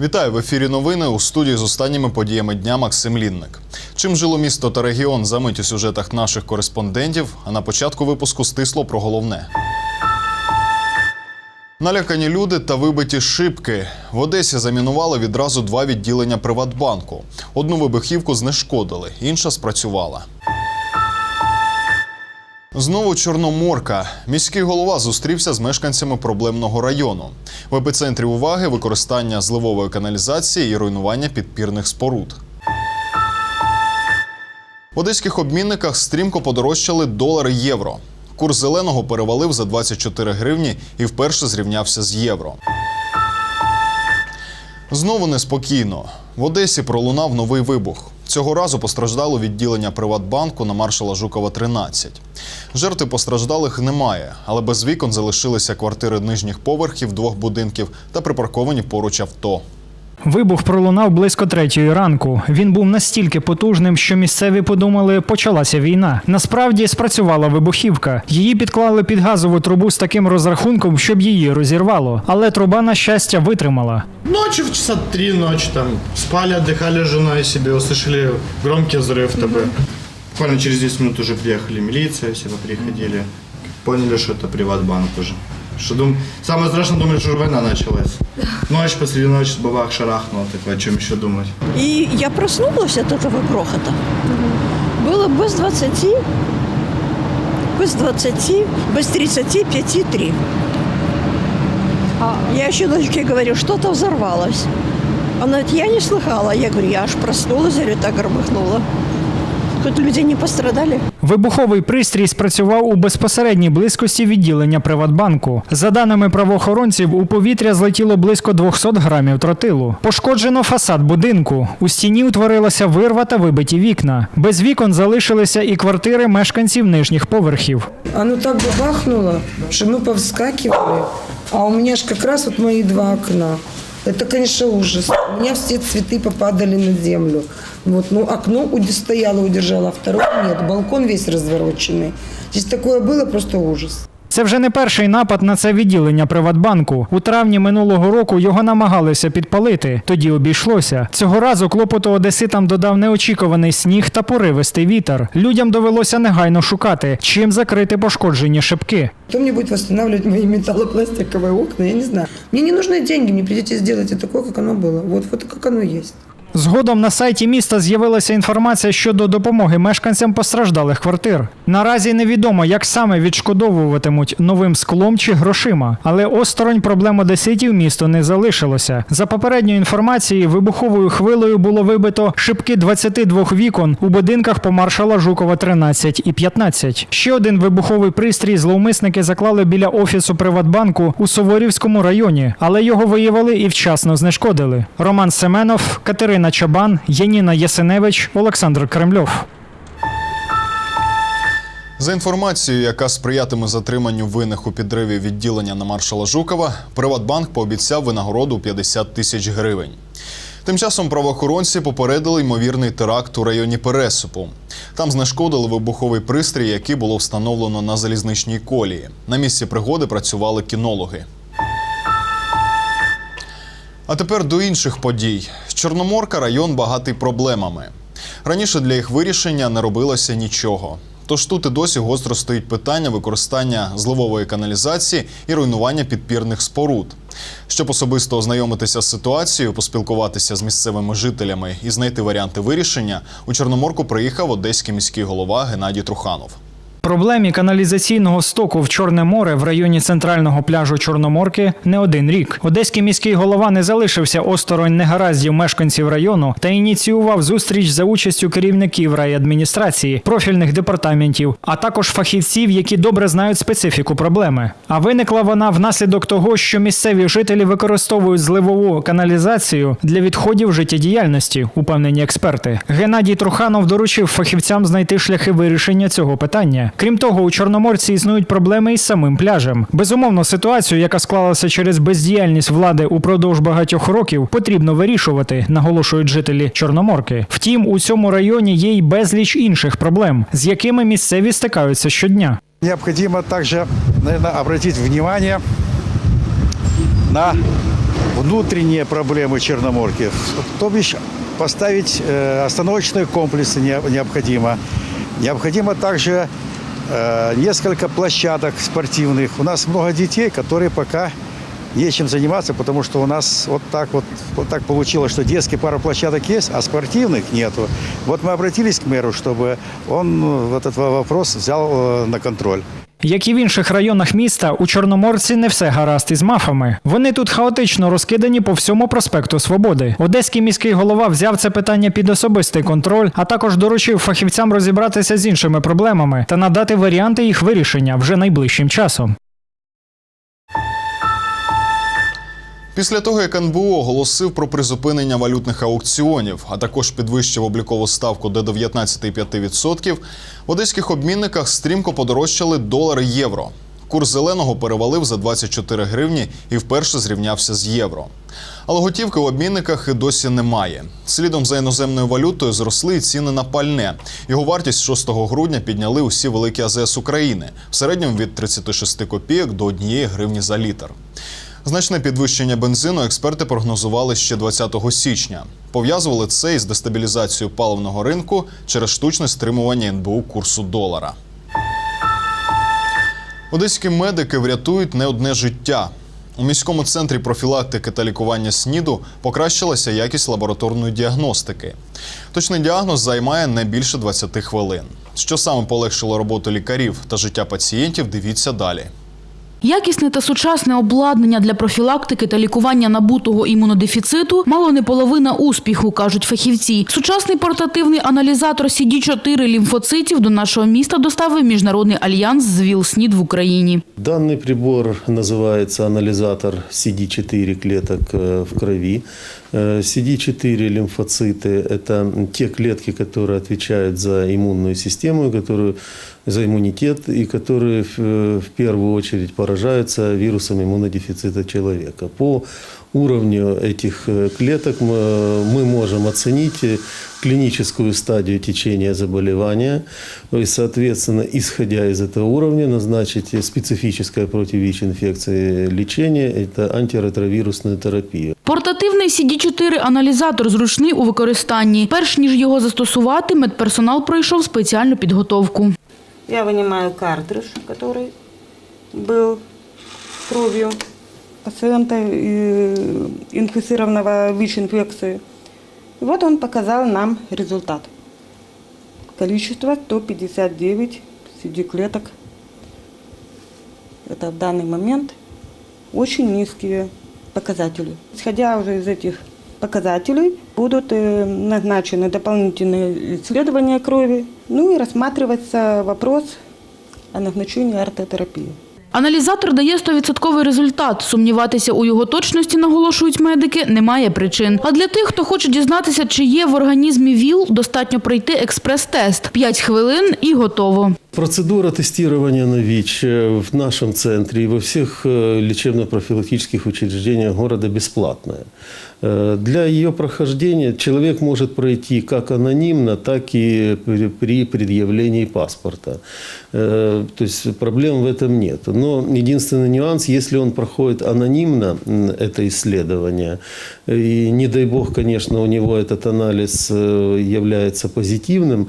Вітаю в ефірі новини у студії з останніми подіями дня Максим Лінник. Чим жило місто та регіон замить у сюжетах наших кореспондентів. А на початку випуску стисло про головне. Налякані люди та вибиті шибки. В Одесі замінували відразу два відділення Приватбанку. Одну вибухівку знешкодили, інша спрацювала. Знову Чорноморка. Міський голова зустрівся з мешканцями проблемного району. В епіцентрі уваги використання зливової каналізації і руйнування підпірних споруд. В одеських обмінниках стрімко подорожчали долари євро. Курс зеленого перевалив за 24 гривні і вперше зрівнявся з євро. Знову неспокійно. В Одесі пролунав новий вибух. Цього разу постраждало відділення Приватбанку на маршала Жукова 13. Жертви постраждалих немає, але без вікон залишилися квартири нижніх поверхів двох будинків та припарковані поруч авто. Вибух пролунав близько третьої ранку. Він був настільки потужним, що місцеві подумали, почалася війна. Насправді спрацювала вибухівка. Її підклали під газову трубу з таким розрахунком, щоб її розірвало. Але труба, на щастя, витримала. Ночью в часа три ночи там спали, отдыхали с женой себе, услышали громкий взрыв ТБ. Буквально через 10 минут уже приехали милиция, все приходили. Поняли, что это приватбанк уже. Что дум... Самое страшное, думали, что уже война началась. Ночь, посреди ночи, бабах шарахнул, такой, о чем еще думать. И я проснулась от этого грохота. Было без 20, без 20, без 35 3. Я еще дочке говорю, что-то взорвалось. Она говорит, я не слыхала. Я говорю, я аж проснулась, говорю, так громыхнула. Тут люди не пострадали. Вибуховий пристрій спрацював у безпосередній близькості відділення Приватбанку. За даними правоохоронців, у повітря злетіло близько 200 грамів тротилу. Пошкоджено фасад будинку. У стіні утворилася вирва та вибиті вікна. Без вікон залишилися і квартири мешканців нижніх поверхів. Оно так бабахнуло, что мы повскакивали. А у меня же как раз вот мои два окна. Это, конечно, ужас. У меня все цветы попадали на землю. Вот, ну, окно уд- стояло, удержало, а второго нет. Балкон весь развороченный. Здесь такое было просто ужас. Це вже не перший напад на це відділення Приватбанку. У травні минулого року його намагалися підпалити. Тоді обійшлося. Цього разу клопоту одеситам додав неочікуваний сніг та поривистий вітер. Людям довелося негайно шукати, чим закрити пошкоджені шибки. Кто мне будет восстанавливать мои металлопластиковые окна, я не знаю. Мне не нужны деньги, мне придете сделать это такое, как оно было. Вот, вот как оно есть. Згодом на сайті міста з'явилася інформація щодо допомоги мешканцям постраждалих квартир. Наразі невідомо, як саме відшкодовуватимуть новим склом чи грошима, але осторонь проблем одеситів місто не залишилося. За попередньою інформацією, вибуховою хвилею було вибито шибки 22 вікон у будинках по маршала Жукова 13 і 15. Ще один вибуховий пристрій зловмисники заклали біля офісу Приватбанку у Суворівському районі, але його виявили і вчасно знешкодили. Роман Семенов, Катерина Чабан, Яніна Ясиневич, Олександр Кремльов. За інформацією, яка сприятиме затриманню винних у підриві відділення на маршала Жукова, Приватбанк пообіцяв винагороду 50 тисяч гривень. Тим часом правоохоронці попередили ймовірний теракт у районі Пересипу. Там знешкодили вибуховий пристрій, який було встановлено на залізничній колії. На місці пригоди працювали кінологи. А тепер до інших подій. Чорноморка район багатий проблемами. Раніше для їх вирішення не робилося нічого. Тож тут і досі гостро стоїть питання використання зливової каналізації і руйнування підпірних споруд. Щоб особисто ознайомитися з ситуацією, поспілкуватися з місцевими жителями і знайти варіанти вирішення, у Чорноморку приїхав одеський міський голова Геннадій Труханов. Проблемі каналізаційного стоку в Чорне море в районі центрального пляжу Чорноморки не один рік. Одеський міський голова не залишився осторонь негараздів мешканців району та ініціював зустріч за участю керівників райадміністрації, профільних департаментів, а також фахівців, які добре знають специфіку проблеми. А виникла вона внаслідок того, що місцеві жителі використовують зливову каналізацію для відходів життєдіяльності, упевнені експерти. Геннадій Труханов доручив фахівцям знайти шляхи вирішення цього питання. Крім того, у Чорноморці існують проблеми із самим пляжем. Безумовно, ситуацію, яка склалася через бездіяльність влади упродовж багатьох років, потрібно вирішувати, наголошують жителі Чорноморки. Втім, у цьому районі є й безліч інших проблем, з якими місцеві стикаються щодня. Необходимо также, наверное, обратить внимание на внутренние проблемы Черноморки. То бишь поставить э, остановочные комплексы не- необходимо. Необходимо также э, несколько площадок спортивных. У нас много детей, которые пока есть чем заниматься, потому что у нас вот так вот, вот так получилось, что детские пара площадок есть, а спортивных нету. Вот мы обратились к мэру, чтобы он э, вот этот вопрос взял э, на контроль. Як і в інших районах міста, у Чорноморці не все гаразд із мафами. Вони тут хаотично розкидані по всьому проспекту Свободи. Одеський міський голова взяв це питання під особистий контроль, а також доручив фахівцям розібратися з іншими проблемами та надати варіанти їх вирішення вже найближчим часом. Після того, як НБУ оголосив про призупинення валютних аукціонів, а також підвищив облікову ставку до 19,5%, в одеських обмінниках стрімко подорожчали долар і євро. Курс зеленого перевалив за 24 гривні і вперше зрівнявся з євро. Але готівки в обмінниках і досі немає. Слідом за іноземною валютою зросли і ціни на пальне. Його вартість 6 грудня підняли усі великі АЗС України в середньому від 36 копійок до 1 гривні за літр. Значне підвищення бензину експерти прогнозували ще 20 січня. Пов'язували це із дестабілізацією паливного ринку через штучне стримування НБУ курсу долара. Одеські медики врятують не одне життя. У міському центрі профілактики та лікування СНІДу покращилася якість лабораторної діагностики. Точний діагноз займає не більше 20 хвилин. Що саме полегшило роботу лікарів та життя пацієнтів, дивіться далі. Якісне та сучасне обладнання для профілактики та лікування набутого імунодефіциту мало не половина успіху, кажуть фахівці. Сучасний портативний аналізатор CD4 лімфоцитів до нашого міста доставив міжнародний альянс з ВІЛ-СНІД в Україні. Данный прибор называется анализатор CD4 клеток э, в крови. Э, CD4 лимфоциты – это те клетки, которые отвечают за иммунную систему, которые, за иммунитет и которые в, э, в первую очередь поражаются вирусом иммунодефицита человека. По уровню этих э, клеток мы, мы можем оценить э, клиническую стадию течения заболевания и, соответственно, исходя из этого уровня, назначить специфическое против ВИЧ-инфекции лечение – это антиретровирусную терапию. Портативний CD4-аналізатор зручний у використанні. Перш ніж його застосувати, медперсонал пройшов спеціальну підготовку. Я вынимаю картридж, который был кровью Пациента, э, инфицированного ВИЧ-инфекцией. И вот он показал нам результат. Количество 159 CD-клеток. Это в данный момент очень низкие показатели. Исходя уже из этих показателей, будут э, назначены дополнительные исследования крови, ну и рассматривается вопрос о назначении ортотерапии. Аналізатор дає 100% результат. Сумніватися у його точності, наголошують медики, немає причин. А для тих, хто хоче дізнатися, чи є в організмі ВІЛ, достатньо пройти експрес-тест. 5 хвилин і готово. Процедура тестирования на ВИЧ э, в нашем центре и во всех э, лечебно-профилактических учреждениях города бесплатная. Э, Для ее прохождения человек может пройти как анонимно, так и при- при предъявлении паспорта. Э, То есть проблем в этом нет. Но единственный нюанс, если он проходит анонимно м, это исследование, и не дай бог, конечно, у него этот анализ э, является позитивным,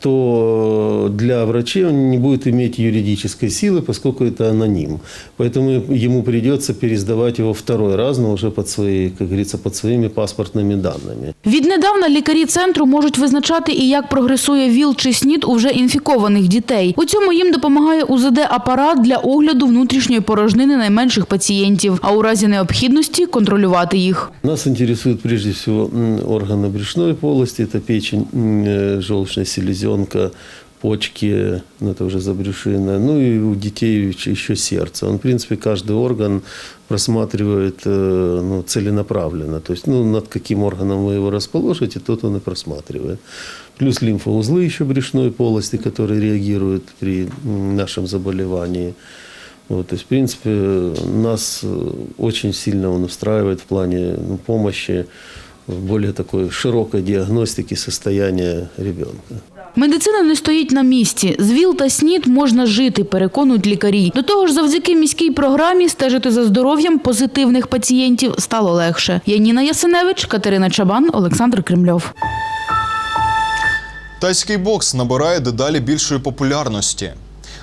то для врачей он не будет иметь юридической силы, поскольку это аноним. Поэтому ему придется пересдавать его второй раз, но уже под свои, как говорится, под своими паспортными данными. Віднедавна лікарі центру можуть визначати і як прогресує ВІЛ чи СНІД у вже інфікованих дітей. У цьому їм допомагає УЗД-апарат для огляду внутрішньої порожнини найменших пацієнтів, а у разі необхідності контролювати їх. Нас интересует прежде всего м, органы брюшной полости, это печень, м, э, желчная селезенка, почки, ну это уже забрюшина, ну и у детей еще- сердце. Он, в принципе, каждый орган просматривает э, ну, целенаправленно. То есть, ну, над каким органом вы его расположите, тот он и просматривает. Плюс лимфоузлы еще брюшной полости, которые реагируют при нашем заболевании. Вот, то есть, в принципе, нас очень сильно он устраивает в плане ну, помощи в более такой широкой диагностике состояния ребенка. Медицина не стоїть на місці. З ВІЛ та СНІД можна жити, переконують лікарі. До того ж, завдяки міській програмі стежити за здоров'ям позитивних пацієнтів стало легше. Яніна Ясиневич, Катерина Чабан, Олександр Кремльов. Тайський бокс набирає дедалі більшої популярності.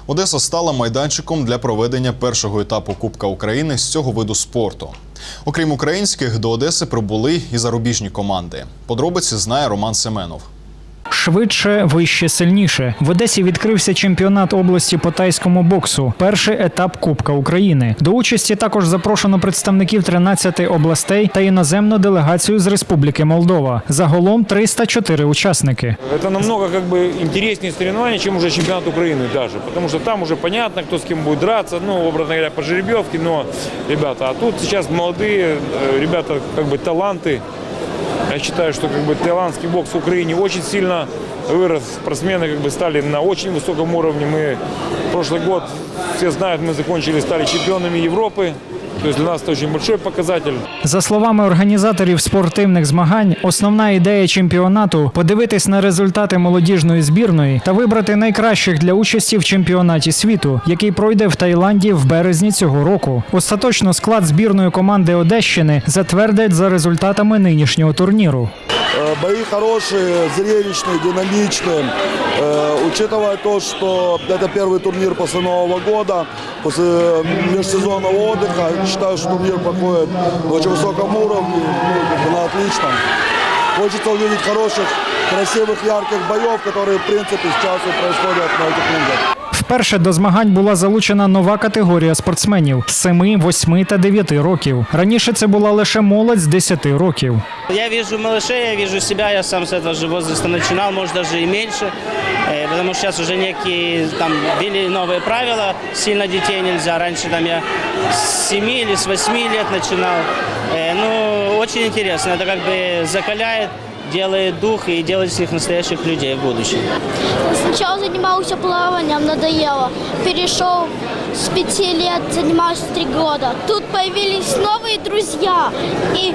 Одеса стала майданчиком для проведення першого етапу Кубка України з цього виду спорту. Окрім українських, до Одеси прибули і зарубіжні команди. Подробиці знає Роман Семенов Швидше, вище, сильніше. В Одесі відкрився чемпіонат області по тайському боксу. Перший етап Кубка України. До участі також запрошено представників 13 областей та іноземну делегацію з Республіки Молдова. Загалом 304 учасники. Это намного как бы интереснее соревнования, чем уже чемпионат Украины даже. Потому что там уже понятно, кто с кем будет драться, ну, образно говоря, по жеребьевке, но, ребята, а тут сейчас молодые э, ребята, как бы таланты. Я считаю, что как бы таиландский бокс в Украине очень сильно вырос. Спортсмены как бы стали на очень высоком уровне. Мы прошлый год, все знают, мы закончили, стали чемпионами Европы. То есть для нас это очень большой показатель. За словами організаторів спортивних змагань, основна ідея чемпіонату подивитись на результати молодіжної збірної та вибрати найкращих для участі в чемпіонаті світу, який пройде в Таїланді в березні цього року. Остаточно склад збірної команди Одещини затвердять за результатами нинішнього турніру. Э, Бои хорошие, зрелищные, динамичные. Э, Учитывая то, что это первый турнир после Нового года, после межсезонного отдыха, считаю, что турнир проходит на очень высоком уровне, ну, как бы на отличном. Хочется увидеть хороших, красивых, ярких боев, которые, в принципе, сейчас и происходят на этих рингах. Вперше до змагань була залучена нова категорія спортсменів 7, 8 та 9 років. Раніше це була лише молодь з 10 років. Я вижу малышей, я вижу себя, я сам с этого же возраста начинал, может даже и меньше, э, Потому что сейчас уже некие там ввели новые правила, сильно детей нельзя. Раньше там я с 7 или с 8 лет начинал. Э, Ну, очень интересно, это как бы закаляет, делает дух и делает из них настоящих людей в будущем. Сначала занимался плаванием, надоело. Перешел с пяти лет, занимался три года. Тут появились новые друзья. И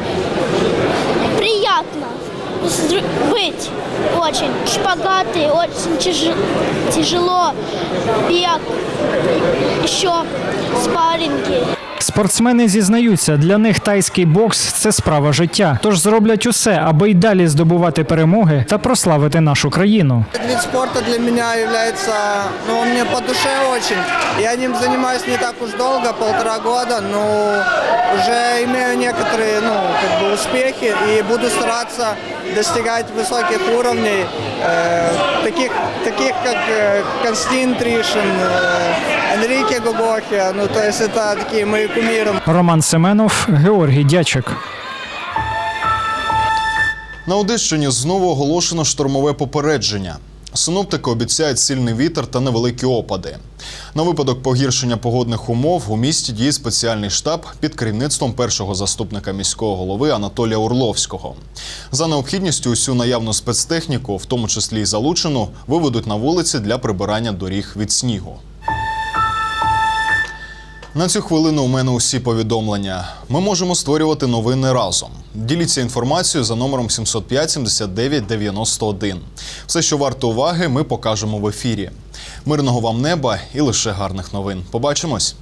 приятно быть очень. Шпагаты очень тяжи- тяжело. Бег, еще спарринги. Спортсмени зізнаються, для них тайський бокс це справа життя. Тож зроблять усе, аби й далі здобувати перемоги та прославити нашу країну. Этот вид спорта для меня является, ну, он мне по душе очень. Я ним занимаюсь не так уж долго, полтора года, но уже имею некоторые, ну, как бы успехи и буду стараться достигать высоких уровней, э, таких, таких как э, Константин Тришин, э, Энрике Гогохи, ну, то есть это такие мои кумиры. Роман Семенов, Георгій Дячик. На Одещині знову оголошено штормове попередження. Синоптики обіцяють сильний вітер та невеликі опади. На випадок погіршення погодних умов у місті діє спеціальний штаб під керівництвом першого заступника міського голови Анатолія Урловського. За необхідністю усю наявну спецтехніку, в тому числі й залучену, виведуть на вулиці для прибирання доріг від снігу. На цю хвилину у мене усі повідомлення. Ми можемо створювати новини разом. Діліться інформацією за номером 705 79 91. Все, що варто уваги, ми покажемо в ефірі. Мирного вам неба і лише гарних новин. Побачимось!